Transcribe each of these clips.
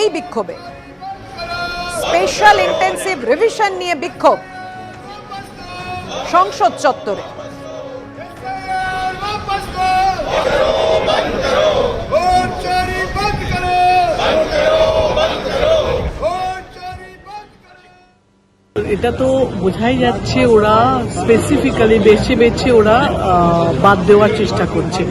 এই বিক্ষোভে। Special intensive revision নিয়ে বিক্ষোভ। সংসদ চত্বরে। এটা তো বোঝাই যাচ্ছে ওরা স্পেসিফিক্যালি বেছে বেছে ওরা বাদ দেওয়ার চেষ্টা করছে।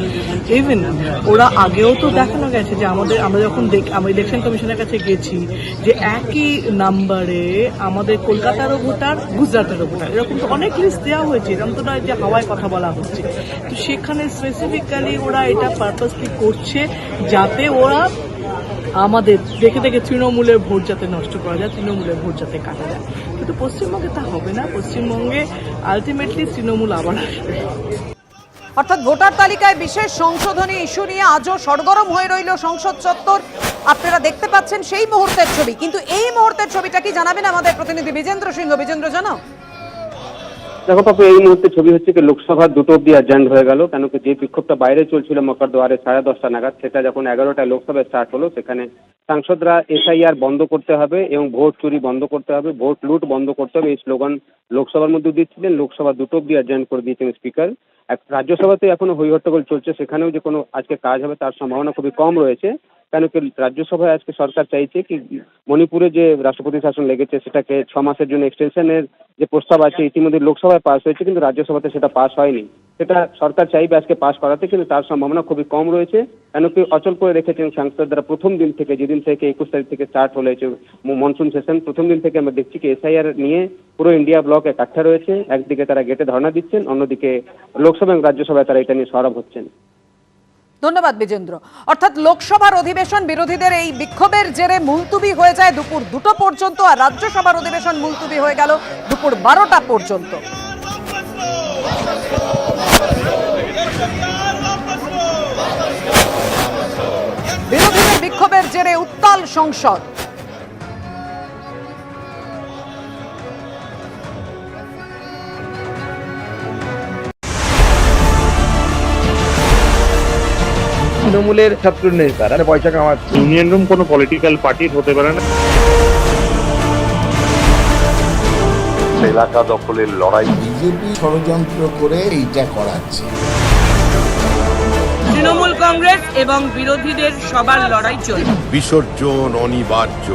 ইভেন ওরা আগেও তো দেখানো গেছে যে আমাদের, আমরা যখন দেখ- আমরা ইলেকশন কমিশনের কাছে গেছি যে একই নাম্বারে আমাদের কলকাতারও ভোটার গুজরাটেরও ভোটার, এরকম তো অনেক লিস্ট দেওয়া হয়েছে, এরকম তো নয় যে হাওয়ায় কথা বলা হচ্ছে। তো সেখানে স্পেসিফিক্যালি ওরা এটা পারপাসলি করছে যাতে ওরা আমাদের দেখে দেখে তৃণমূলের ভোট যাতে নষ্ট করা যায়, তৃণমূলের ভোট যাতে কাটা যায়। কিন্তু পশ্চিমবঙ্গে তা হবে না। পশ্চিমবঙ্গে আলটিমেটলি তৃণমূল আবার আসবে। অর্থাৎ ভোটার তালিকায় বিশেষ সংশোধনী ইস্যু নিয়ে আজও সরগরম হয়ে রইল সংসদ চত্বর। আপনারা দেখতে পাচ্ছেন সেই মুহূর্তের ছবি। কিন্তু এই মুহূর্তের ছবিটা কি জানাবেন আমাদের প্রতিনিধি বিজেন্দ্র সিংহ? বিজেন্দ্র জানাও দেখো পাপু এই মুহূর্তে ছবি হচ্ছে কি লোকসভার দুটো অব্দি অ্যাজেন্ড হয়ে গেল, কেন কি যে বিক্ষোভটা বাইরে চলছিল মকর দোয়ারে সাড়ে দশটা নাগাদ, সেটা যখন এগারোটায় লোকসভায় স্টার্ট হলো, সেখানে সাংসদরা এসআইআর বন্ধ করতে হবে এবং ভোট চুরি বন্ধ করতে হবে, ভোট লুট বন্ধ করতে হবে, এই স্লোগান লোকসভার মধ্যে দিচ্ছিলেন, লোকসভা দুটো অব্দি অ্যাডজান্ট করে দিয়েছেন স্পিকার। এক রাজ্যসভাতে এখনও হই হট্টগোল চলছে, সেখানেও যে কোনো আজকে কাজ হবে তার সম্ভাবনা খুবই কম রয়েছে। কেন কি রাজ্যসভায় আজকে সরকার চাইছে কি মণিপুরে যে রাষ্ট্রপতি শাসন লেগেছে সেটাকে ছ মাসের জন্য এক্সটেনশনের যে প্রস্তাব আছে ইতিমধ্যে লোকসভায় পাস হয়েছে, কিন্তু রাজ্যসভাতে সেটা পাস হয়নি। সেটা সরকার চাইবে আজকে পাশ করাতে, কিন্তু তার সম্ভাবনা খুবই কম রয়েছে। কেন কি অচল করে রেখেছেন সাংসদরা প্রথম দিন থেকে, যেদিন থেকে একুশ তারিখ থেকে স্টার্ট হয়েছে মনসুন সেশন প্রথম দিন থেকে আমরা দেখছি কি এসআইআর নিয়ে পুরো ইন্ডিয়া ব্লক একাঠা রয়েছে। একদিকে তারা গেটে ধর্ণা দিচ্ছেন, অন্যদিকে লোকসভা এবং রাজ্যসভায় তারা এটা নিয়ে সরব হচ্ছেন। ধন্যবাদ বিজেন্দ্র। অর্থাৎ লোকসভার অধিবেশন বিরোধীদের এই বিক্ষোভের জেরে মুলতুবি হয়ে যায় দুপুর দুটো পর্যন্ত, আর রাজ্যসভার অধিবেশন মুলতুবি হয়ে গেল দুপুর বারোটা পর্যন্ত। বিক্ষোভের জেরে উত্তাল সংসদ। তৃণমূলের ছাত্র নেতারা পয়সা কামাচ্ছে। ইউনিয়ন রুম কোনো পলিটিক্যাল পার্টির হতে পারে না। এলাকা দখলের লড়াই। বিজেপি ষড়যন্ত্র করে এইটা করাচ্ছে। কংগ্রেস এবং বিরোধীদের সবার লড়াই চলবে। বিসর্জন অনিবার্য।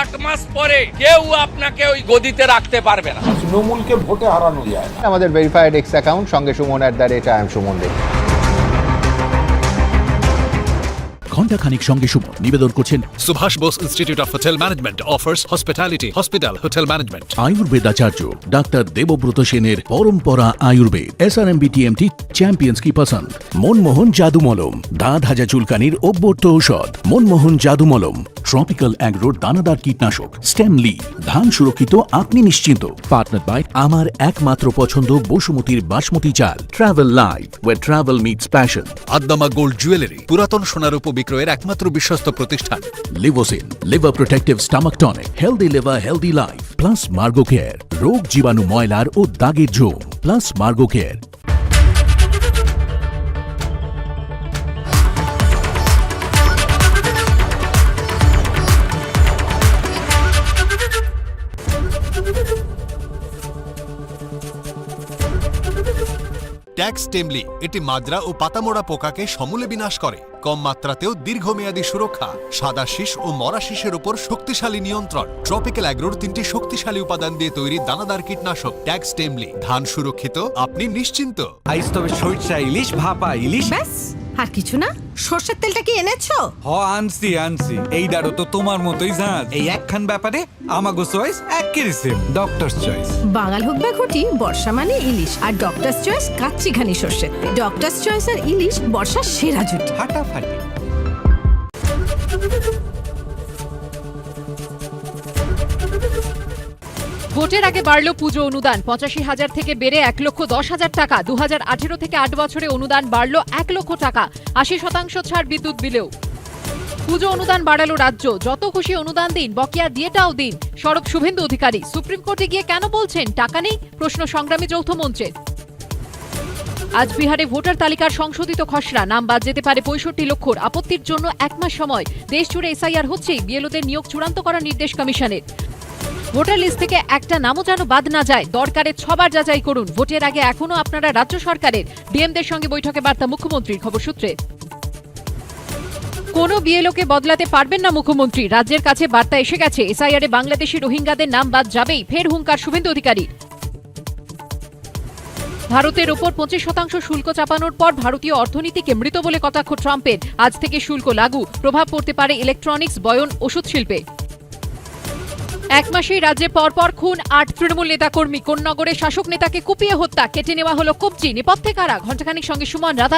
আট মাস পরে কেউ আপনাকে ওই গদিতে রাখতে পারবে না। তৃণমূলকে ভোটে হারানো যায় আমাদের ভেরিফাইড এক্স অ্যাকাউন্ট সঙ্গে Suman at the rate I am Suman Dev ঘণ্টাখানিক সঙ্গে সুমন নিবেদন করছেন Subhash Bose Institute of Hotel Management offers hospitality hospital hotel management. আয়ুর্বেদাচার্য doctor Debabrata সেনের Parampara Ayurveda S R M BTMT champions কি পছন্দ মনমোহন জাদু মলম দাঁত হাজা চুলকানির অব্যর্থ ঔষধ মনমোহন জাদু মলম ট্রপিক্যাল অ্যাগ্রোর দানাদার কীটনাশক স্টেমলি ধান সুরক্ষিত আপনি নিশ্চিন্ত। পার্টনার বাই আমার একমাত্র পছন্দ বসুমতির বাসমতি চাল travel live way travel meets passion আদ্দামা gold jewellery পুরাতন সোনার উপ এর একমাত্র বিশ্বস্ত প্রতিষ্ঠান, লিভোসিন, liver protective stomach tonic, healthy liver, healthy life, plus Margo care, রোগ জীবাণু ময়লার ও দাগের জোম প্লাস মার্গো কেয়ার ট্যাক্স টেমলি এটি মাদ্রা ও পাতামোড়া পোকাকে সমূলে বিনাশ করে। কম মাত্রাতেও দীর্ঘমেয়াদী সুরক্ষা সাদা শীষ ও মরা শীষের উপর শক্তিশালী নিয়ন্ত্রণ। ট্রপিক্যাল অ্যাগ্রোর তিনটি শক্তিশালী উপাদান দিয়ে তৈরি দানাদার কীটনাশক ট্যাক্স টেমলি ধান সুরক্ষিত আপনি নিশ্চিন্ত। আইস তবে সরিষা ইলিশ ভাপা ইলিশ। ব্যাস। আর কিছু না? সর্ষের তেলটা কি এনেছো? হ আনছি আনছি। এই দাঁড়ো তো তোমার মতোই জাহাজ। এই একখান ব্যাপারে আমাগো চয়েস এক সেম ডক্টরস চয়েস বাঙাল হোক বা ঘটি বর্ষা মানে ইলিশ। আর ডক্টরস চয়েস কাচ্চি ঘানি সর্ষের তেল। ডক্টরস চয়েস আর ইলিশ বর্ষার সেরা জুটি। ফাটাফাটি। ভোটের আগে বাড়ল পুজো অনুদান। পঁচাশি হাজার থেকে বেড়ে এক লক্ষ দশ হাজার টাকা। দু হাজার আঠেরো থেকে আট বছরে অনুদান বাড়ল এক লক্ষ টাকা। আশি শতাংশ ছাড় বিদ্যুৎ বিলেও। পুজো অনুদান বাড়ালো রাজ্য। যত খুশি অনুদান দিন, বকেয়া দিয়েটাও দিন। সরব শুভেন্দু অধিকারী, সুপ্রিম কোর্টে গিয়ে কেন বলছেন টাকা নেই? প্রশ্ন সংগ্রামী যৌথ মঞ্চের। আজ বিহারে ভোটার তালিকার সংশোধিত খসড়া। নাম বাদ যেতে পারে পঁয়ষট্টি লক্ষর। আপত্তির জন্য এক মাস সময়। দেশ জুড়ে এসআইআর হচ্ছেই। বিএলওদের নিয়োগ চূড়ান্ত করার নির্দেশ কমিশনের। ভোটার লিস্ট থেকে একটা নামও যেন বাদ না যায়। দরকারে ছবার যাচাই করুন। ভোটের আগে এখনও আপনারা রাজ্য সরকারের ডিএমদের সঙ্গে বৈঠকে বার্তা মুখ্যমন্ত্রীর খবর সূত্রে। কোনো বিএলওকে বদলাতে পারবেন না মুখ্যমন্ত্রী। রাজ্যের কাছে বার্তা এসে গেছে। এসআইআরে বাংলাদেশি রোহিঙ্গাদের নাম বাদ যাবেই। ফের হুঙ্কার শুভেন্দু অধিকারী ভারতের ওপর পঁচিশ শতাংশ শুল্ক চাপানোর পর ভারতীয় অর্থনীতিকে মৃত বলে কটাক্ষ ট্রাম্পের। আজ থেকে শুল্ক লাগু। প্রভাব পড়তে পারে ইলেকট্রনিক্স, বয়ন, ওষুধ শিল্পে। এক মাসে রাজ্যে পরপর খুন আট তৃণমূল নেতাকর্মী। কোন্নগরে শাসক নেতাকে কুপিয়ে হত্যা, কেটে নেওয়া হল কবজি। নেপথ্যে কারা? ঘণ্টাখানিক সঙ্গে সুমন রাত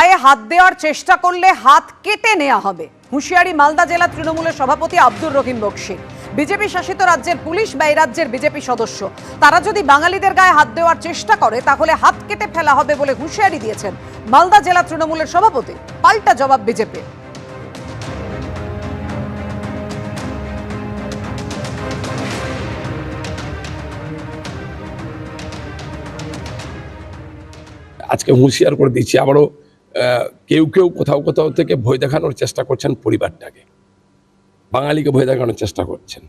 গায়ে হাত দেওয়ার চেষ্টা করলে হাত কেটে নেওয়া হবে। হুঁশিয়ারি মালদা জেলা তৃণমূলের সভাপতি আব্দুর রহিম বক্সি। বিজেপি শাসিত রাজ্যের পুলিশ বা এই রাজ্যের বিজেপি সদস্য। তারা যদি বাঙালিদের গায়ে হাত দেওয়ার চেষ্টা করে, তাহলে হাত কেটে ফেলা হবে বলে হুঁশিয়ারি দিয়েছেন মালদা জেলা তৃণমূলের সভাপতি। পাল্টা জবাব বিজেপি। আজকে হুঁশিয়ার করে দিচ্ছি। আবারও কেউ কেউ কোথাও কোথাও থেকে ভয় দেখানোর চেষ্টা করছেন পরিবারটাকে। বাঙালিকে ভয় দেখানোর চেষ্টা করছেন।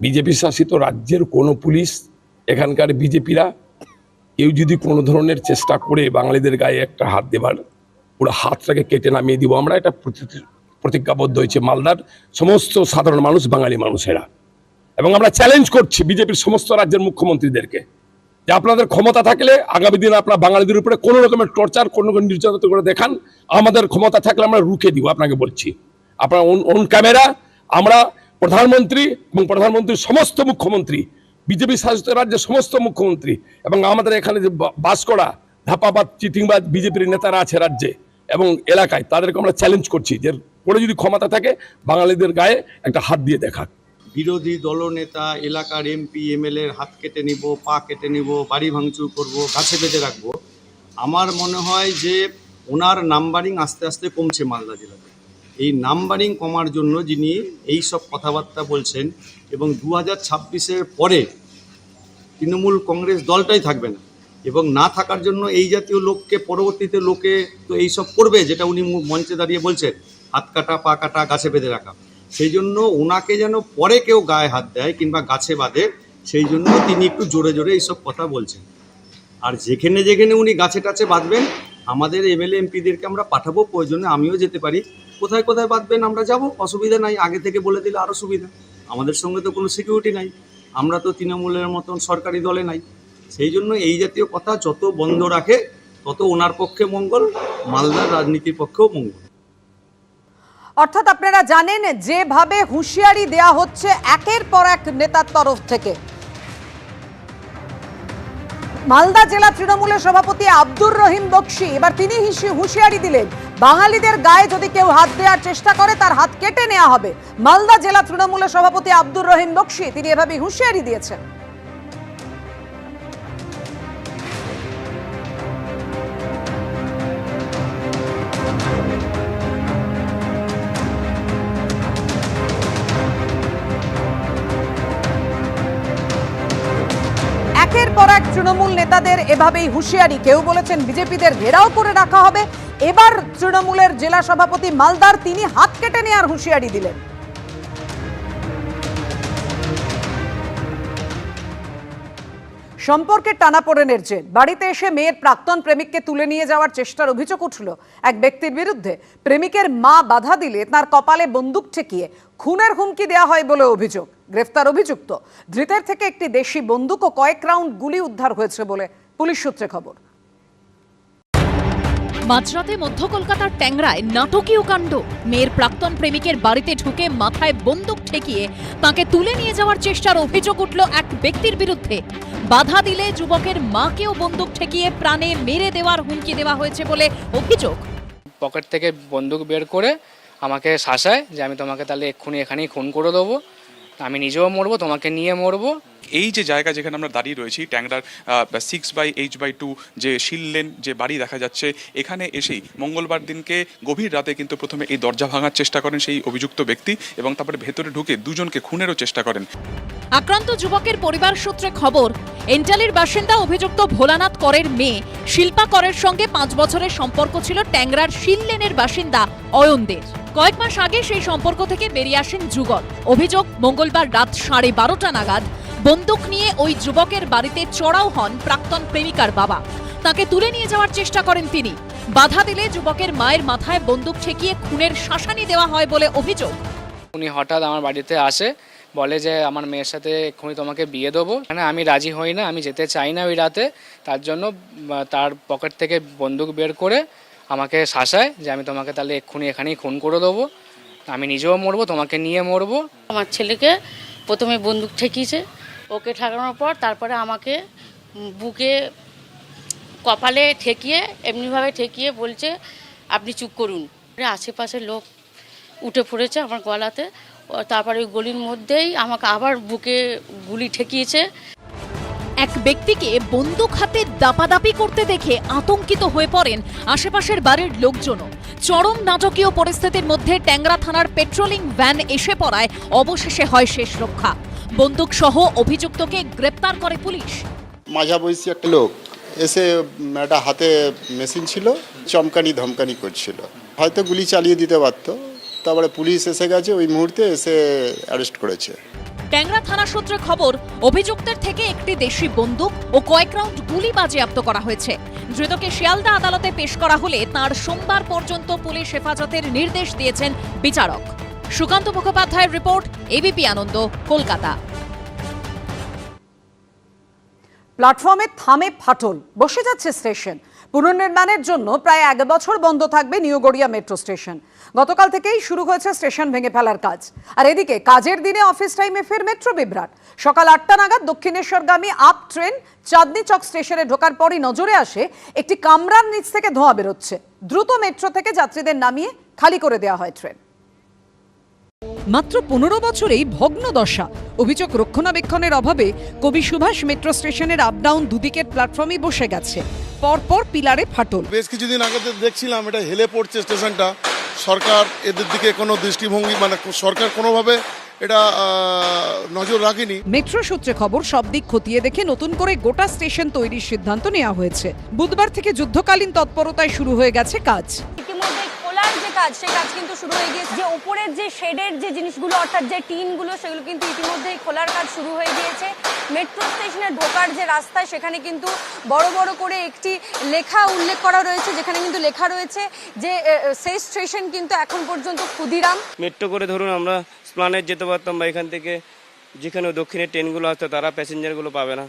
বিজেপি শাসিত রাজ্যের কোনো পুলিশ, এখানকার বিজেপিরা কেউ যদি কোনো ধরনের চেষ্টা করে বাঙালিদের গায়ে একটা হাত দেবার, পুরো হাতটাকে কেটে নামিয়ে দিব। আমরা এটা প্রতি- প্রতিজ্ঞাবদ্ধ হয়েছে মালদার সমস্ত সাধারণ মানুষ, বাঙালি মানুষেরা। এবং আমরা চ্যালেঞ্জ করছি বিজেপির সমস্ত রাজ্যের মুখ্যমন্ত্রীদেরকে। যে আপনাদের ক্ষমতা থাকলে আগামী দিনে আপনার বাঙালিদের উপরে কোনো রকমের টর্চার, কোনো রকম নির্যাতন করে দেখান। আমাদের ক্ষমতা থাকলে আমরা রুখে দিব, আপনাকে বলছি। আপনার অন ক্যামেরা আমরা প্রধানমন্ত্রী এবং প্রধানমন্ত্রীর সমস্ত মুখ্যমন্ত্রী, বিজেপি শাসিত রাজ্যের সমস্ত মুখ্যমন্ত্রী এবং আমাদের এখানে যে বাস করা ধাপাবাদ চিটিংবাদ বিজেপির নেতারা আছে রাজ্যে এবং এলাকায়, তাদেরকে আমরা চ্যালেঞ্জ করছি যে পরে যদি ক্ষমতা থাকে, বাঙালিদের গায়ে একটা হাত দিয়ে দেখাক। বিরোধী দলনেতা, এলাকার এমপি এমএলএ এর হাত কেটে নিব, পা কেটে নিব, বাড়ি ভাঙচুর করব, গাছে বেঁধে রাখব। আমার মনে হয় যে ওনার নাম্বারিং আস্তে আস্তে কমছে মালদা জেলাতে। এই নাম্বারিং কমার জন্য যিনি এই সব কথাবার্তা বলছেন এবং দু হাজার ছাব্বিশের পরে তৃণমূল কংগ্রেস দলটাই থাকবে না এবং না থাকার জন্য এই জাতীয় লোককে, পরবর্তীতে লোকে তো এই সব করবে, যেটা উনি মঞ্চে দাঁড়িয়ে বলছেন, হাত কাটা, পা কাটা, গাছে বেঁধে রাখা। সেই জন্য ওনাকে যেন পরে কেউ গায়ে হাত দেয় কিংবা গাছে বাঁধে, সেই জন্য তিনি একটু জোরে জোরে এইসব কথা বলছেন। আর যেখানে যেখানে উনি গাছে টাছে বাঁধবেন, আমাদের এমএলএ, এমপিদেরকে আমরা পাঠাবো, প্রয়োজনে আমিও যেতে পারি। কোথায় কোথায় বাঁধবেন আমরা যাব, অসুবিধা নাই, আগে থেকে বলে দিলে আরও সুবিধা। আমাদের সঙ্গে তো কোনো সিকিউরিটি নাই, আমরা তো তৃণমূলের মতন সরকারি দলে নাই। সেই জন্য এই জাতীয় কথা যত বন্ধ রাখে, তত ওনার পক্ষে মঙ্গল, মালদার রাজনীতির পক্ষেও মঙ্গল। অর্থাৎ আপনারা জানেন যেভাবে হুঁশিয়ারি দেয়া হচ্ছে একের পর এক নেতার তরফ থেকে। মালদা জেলা তৃণমূলের সভাপতি আব্দুর রহিম বক্সি, এবার তিনি হুঁশিয়ারি দিলেন, বাঙালিদের গায়ে যদি কেউ হাত দেওয়ার চেষ্টা করে, তার হাত কেটে নেওয়া হবে। মালদা জেলা তৃণমূলের সভাপতি আব্দুর রহিম বক্সি, তিনি এভাবে হুঁশিয়ারি দিয়েছেন। নেতাদের এভাবেই হুঁশিয়ারি। কেউ বলেছেন বিজেপিদের ঘেরাও করে রাখা হবে। এবার তৃণমূলের জেলা সভাপতি মালদার তিনি হাত কেটে নেওয়ার হুঁশিয়ারি দিলেন। সম্পর্কের টানাপোড়েনের জের। বাড়িতে এসে মেয়ের প্রাক্তন প্রেমিককে তুলে নিয়ে যাওয়ার চেষ্টার অভিযোগ উঠল এক ব্যক্তির বিরুদ্ধে। প্রেমিকের মা বাধা দিলে তার কপালে বন্দুক ঠেকিয়ে খুনের হুমকি দেওয়া হয় বলে অভিযোগ। গ্রেফতার অভিযুক্ত। ধৃতের থেকে একটি দেশি বন্দুক ও কয়েক রাউন্ড গুলি উদ্ধার হয়েছে বলে পুলিশ সূত্রে খবর। মাঝরাতে মধ্য কলকাতার ট্যাংরায় নাটকীয় কাণ্ড। মেয়ের প্রাক্তন প্রেমিকের বাড়িতে ঢুকে মাথায় বন্দুক ঠেকিয়ে তাকে তুলে নিয়ে যাওয়ার চেষ্টার অভিযোগ উঠল এক ব্যক্তির বিরুদ্ধে। বাধা দিলে যুবকের মাকেও বন্দুক ঠেকিয়ে প্রাণে মেরে দেওয়ার হুমকি দেওয়া হয়েছে বলে অভিযোগ। পকেট থেকে বন্দুক বের করে আমাকে শাসায় যে আমি তোমাকে তাহলে এক্ষুনি এখানেই খুন করে দেবো। আমি নিজেও মরবো তোমাকে নিয়ে মরবো। এই যে জায়গা যেখানে আমরা দাঁড়িয়ে রয়েছি ট্যাংরার six by H by two যে শিল লেন যে বাড়ি দেখা যাচ্ছে এখানে এসেই মঙ্গলবার দিনকে গভীর রাতে কিন্তু প্রথমে এই দরজা ভাঙার চেষ্টা করেন সেই অভিযুক্ত ব্যক্তি এবং তারপরে ভেতরে ঢুকে দুজনকে খুনেরও চেষ্টা করেন। আক্রান্ত যুবকের পরিবার সূত্রে খবর এন্টালির বাসিন্দা অভিযুক্ত ভোলানাথ করের মেয়ে শিল্পা করের সঙ্গে পাঁচ বছরের সম্পর্ক ছিল ট্যাংরার শিললেনের বাসিন্দা অয়নদের। কয়েক মাস আগে সেই সম্পর্ক থেকে বেরিয়ে আসেন যুগল। অভিযোগ, মঙ্গলবার রাত সাড়ে বারোটা নাগাদ বন্দুক নিয়ে ওই যুবকের বাড়িতে চড়াও হন প্রাক্তন প্রেমিকার বাবা। তাকে তুলে নিয়ে যাওয়ার চেষ্টা করেন তিনি। বাধা দিলে যুবকের মায়ের মাথায় বন্দুক ঠেকিয়ে খুনের শাসানি দেওয়া হয় বলে অভিযোগ। উনি হঠাৎ আমার বাড়িতে আসে, বলে যে আমার মেয়ের সাথে এক্ষুনি তোমাকে বিয়ে দেবো। মানে আমি রাজি হই না, আমি যেতে চাই না ওই রাতে। তার জন্য তার পকেট থেকে বন্দুক বের করে আমাকে শাসায় যে আমি তোমাকে তাহলে এক্ষুনি এখানেই খুন করে দেবো। আমি নিজেও মরবো, তোমাকে নিয়ে মরবো। আমার ছেলেকে প্রথমে বন্দুক ঠেকিয়েছে, ওকে ঠেকানোর পর তারপরে আমাকে বুকে কপালে ঠেকিয়ে, এমনিভাবে ঠেকিয়ে বলছে, আপনি চুপ করুন। আশেপাশের লোক উঠে পড়েছে আমার গলাতে। তারপরে ওই গলির মধ্যেই আমাকে আবার বুকে গুলি ঠেকিয়েছে। এক ব্যক্তিকে বন্দুক হাতে দাপাদাপি করতে দেখে আতঙ্কিত হয়ে পড়েন আশেপাশের বাড়ির লোকজনও। চরম নাটকীয় পরিস্থিতির মধ্যে ট্যাংরা থানার পেট্রোলিং ভ্যান এসে পড়ায় অবশেষে হয় শেষ রক্ষা। বন্দুক সহ অভিযুক্তকে গ্রেপ্তার করে পুলিশ। মাঝা বয়সী একটা লোক এসে একটা হাতে মেশিন ছিল, চমকানি ধমকানি করছিল। হয়তো গুলি চালিয়ে দিতে পারতো, তারপরে পুলিশ এসে গেছে, ওই মুহূর্তে এসে অ্যারেস্ট করেছে। ট্যাংরা থানা সূত্রে খবর, অভিযুক্তের থেকে একটি দেশি বন্দুক ও কয়েক রাউন্ড গুলি বাজেয়াপ্ত করা হয়েছে। ধৃতকে শিয়ালদা আদালতে পেশ করা হলে তার সোমবার পর্যন্ত পুলিশ হেফাজতের নির্দেশ দিয়েছেন বিচারক। সুকান্ত মুখোপাধ্যায়ের রিপোর্ট, এবিপি আনন্দ, কলকাতা। প্ল্যাটফর্মে থামে ফাটল, বসে যাচ্ছে স্টেশন। পুনর্নির্মাণের জন্য প্রায় এক বছর বন্ধ থাকবে নিউ গড়িয়া মেট্রো স্টেশন। গতকাল থেকেই শুরু হয়েছে স্টেশন ভেঙে ফেলার কাজ। আর এদিকে কাজের দিনে অফিস টাইমে ফের মেট্রো বিভ্রাট। সকাল আটটা নাগাদ দক্ষিণেশ্বরগামী আপ ট্রেন চাঁদনি চক স্টেশনে ঢোকার পরই নজরে আসে একটি কামরার নিচ থেকে ধোঁয়া বেরোচ্ছে। দ্রুত মেট্রো থেকে যাত্রীদের নামিয়ে খালি করে দেওয়া হয় ট্রেন। মাত্র পনেরো বছরেই ভগ্ন দশা। অভিযোগ রক্ষণাবেক্ষণের অভাবে কবি সুভাষ মেট্রো স্টেশনের আপ ডাউন দুদিকের প্ল্যাটফর্মই বসে গেছে। পরপর পিলারে ফাটল। বেশ কিছুদিন আগে দেখছিলাম এটা হেলে পড়ছে স্টেশনটা। সরকার এদের দিকে কোনো দৃষ্টিভঙ্গি মানে সরকার কোনোভাবে এটা নজর রাখেনি। মেট্রো সূত্রে খবর সব দিক খতিয়ে দেখে নতুন করে গোটা স্টেশন তৈরির সিদ্ধান্ত নেওয়া হয়েছে। বুধবার থেকে যুদ্ধকালীন তৎপরতায় শুরু হয়ে গেছে কাজ। কাজ সেই কাজ কিন্তু শুরু হয়ে গিয়েছে। যে উপরের যে শেডের যে জিনিসগুলো অর্থাৎ যে টিনগুলো সেগুলো কিন্তু ইতিমধ্যেই খোলার কাজ শুরু হয়ে গিয়েছে। মেট্রো স্টেশনে ঢোকার যে রাস্তায় সেখানে কিন্তু বড় বড় করে একটি লেখা উল্লেখ করা রয়েছে যেখানে কিন্তু লেখা রয়েছে যে সেই স্টেশন কিন্তু এখন পর্যন্ত ক্ষুদিরাম। মেট্রো করে ধরুন আমরা প্ল্যানেট যেতে পারতাম বা এখান থেকে যেখানে দক্ষিণের ট্রেনগুলো আসতো তারা প্যাসেঞ্জারগুলো পাবে না।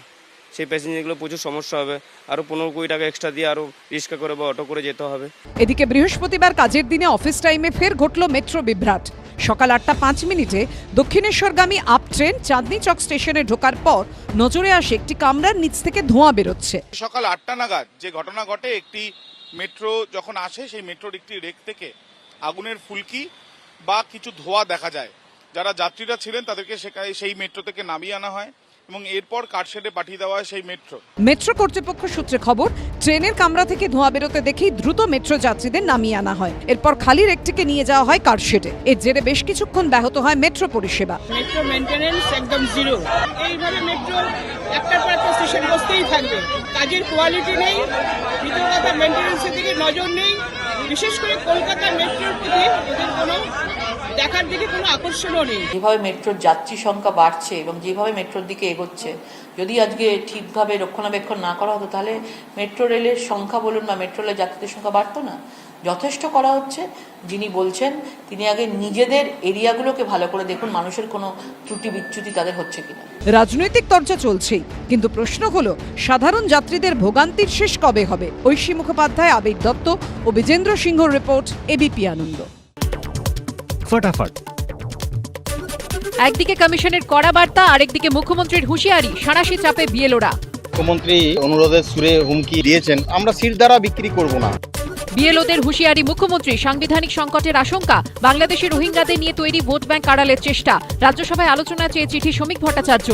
সেই প্যাসেঞ্জারগুলো প্রচুর সমস্যা হবে। আরও পনেরো কুড়ি টাকা এক্সট্রা দিয়ে আরও রিক্সা করে বা অটো করে যেতে হবে। এদিকে বৃহস্পতিবার কাজের দিনে অফিস টাইমে ফের ঘটল মেট্রো বিভ্রাট। সকাল আটটা পাঁচ মিনিটে দক্ষিণেশ্বরগামী আপ ট্রেন চাঁদনি চক স্টেশনে ঢোকার পর নজরে আসে একটি কামরার নিচ থেকে ধোঁয়া বেরোচ্ছে। সকাল আটটা নাগাদ যে ঘটনা ঘটে একটি মেট্রো যখন আসে সেই মেট্রোর একটি রেক থেকে আগুনের ফুলকি বা কিছু ধোঁয়া দেখা যায়। যারা যাত্রীরা ছিলেন তাদেরকে সেখানে সেই মেট্রো থেকে নামিয়ে আনা হয়। এবং এরপর কারশেডে পাঠিয়ে দেওয়া হয় সেই মেট্রো। মেট্রো কর্তৃপক্ষ সূত্রে খবর ট্রেনের কামরা থেকে ধোঁয়া বেরোতে দেখেই দ্রুত মেট্রো যাত্রীদের নামিয়ে আনা হয়। এরপর খালি রেকটিকে নিয়ে যাওয়া হয় কারশেডে এর জেরে বেশ কিছুক্ষণ ব্যাহত হয় মেট্রো পরিষেবা। মেট্রো মেনটেনেন্স একদম জিরো এইভাবে মেট্রো একটার পর একটা স্টেশন বসতেই থাকবে। কাজের কোয়ালিটি নেই দ্বিতীয় কথা মেনটেনেন্সের দিকে নজর নেই। বিশেষ করে কলকাতা মেট্রোর প্রতি এদের কোনো দেখার দিকে কোনো আকর্ষণও নেই। যেভাবে মেট্রোর যাত্রী সংখ্যা বাড়ছে এবং যেভাবে মেট্রোর দিকে এগোচ্ছে যদি আজকে ঠিকভাবে রক্ষণাবেক্ষণ না করা হতো তাহলে মেট্রো রেলের সংখ্যা বলুন বা মেট্রো রেলের যাত্রীদের সংখ্যা বাড়তো না? যথেষ্ট করা হচ্ছে। যিনি বলছেন তিনি আগে নিজেদের এরিয়াগুলোকে ভালো করে দেখুন মানুষের কোনো ত্রুটি বিচ্যুতি তাদের হচ্ছে কিনা। রাজনৈতিক চর্চা চলছেই কিন্তু প্রশ্ন হলো সাধারণ যাত্রীদের ভোগান্তির শেষ কবে হবে? ঐশী মুখোপাধ্যায় আবেগ দত্ত ও বিজেন্দ্র সিংহর রিপোর্ট এবিপি আনন্দ। ফটাফট। একদিকে কমিশনের কড়া বার্তা আরেকদিকে মুখ্যমন্ত্রীর হুঁশিয়ারি সাঁড়াশি চাপে বিএলওরা। মুখ্যমন্ত্রী অনুরোধের সুরে হুমকি দিয়েছেন আমরা সিট দ্বারা বিক্রি করব না। বিএলওদের হুঁশিয়ারি মুখ্যমন্ত্রী সাংবিধানিক সংকটের আশঙ্কা বাংলাদেশে রোহিঙ্গাদের নিয়ে তৈরি ভোট ব্যাংক আড়ালের চেষ্টা রাজ্যসভায় আলোচনা চেয়ে চিঠি শ্রমিক ভট্টাচার্য।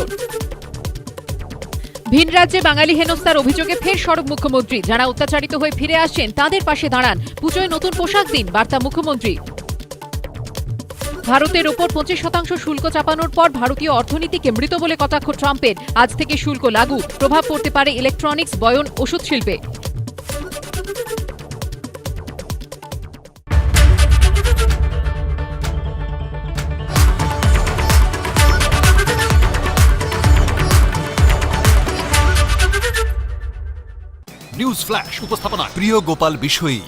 ভিন রাজ্যে বাঙালি হেনস্থার অভিযোগে ফের সড়ক মুখ্যমন্ত্রী যারা অত্যাচারিত হয়ে ফিরে আসছেন তাদের পাশে দাঁড়ান পুজোয় নতুন পোশাক দিন বার্তা মুখ্যমন্ত্রী। ভারতের ওপর পঁচিশ শতাংশ শুল্ক চাপানোর পর ভারতীয় অর্থনীতিকে মৃত বলে কটাক্ষ ট্রাম্পের। আজ থেকে শুল্ক লাগু, প্রভাব পড়তে পারে ইলেকট্রনিক্স, বয়ন, ওষুধ শিল্পে। নিউজ ফ্ল্যাশ উপস্থাপনা প্রিয় গোপাল বিষয়ী